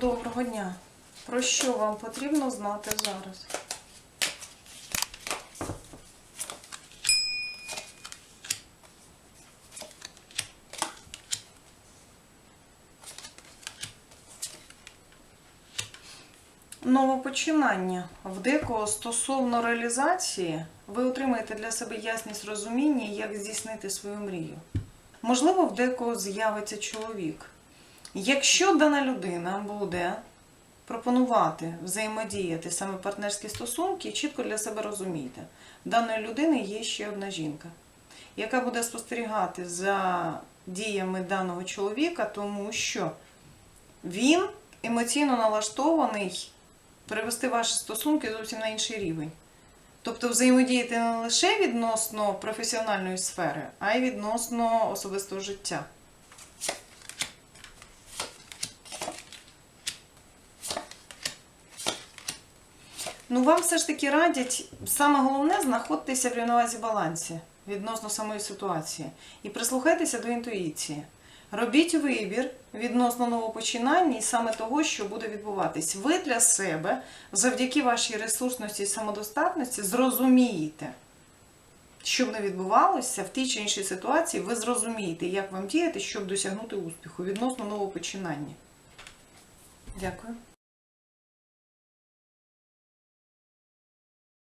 Доброго дня. Про що вам потрібно знати зараз? Новопочинання. В декого стосовно реалізації ви отримаєте для себе ясність розуміння, як здійснити свою мрію. Можливо, в декого з'явиться чоловік. Якщо дана людина буде пропонувати взаємодіяти саме партнерські стосунки, чітко для себе розумійте, даної людини є ще одна жінка, яка буде спостерігати за діями даного чоловіка, тому що він емоційно налаштований перевести ваші стосунки зовсім на інший рівень. Тобто взаємодіяти не лише відносно професіональної сфери, а й відносно особистого життя. Ну, вам все ж таки радять, саме головне знаходитися в рівновазі балансі відносно самої ситуації. І прислухайтеся до інтуїції. Робіть вибір відносно новопочинання і саме того, що буде відбуватись. Ви для себе, завдяки вашій ресурсності і самодостатності, зрозумієте, що б не відбувалося в тій чи іншій ситуації, ви зрозумієте, як вам діяти, щоб досягнути успіху відносно новопочинання. Дякую.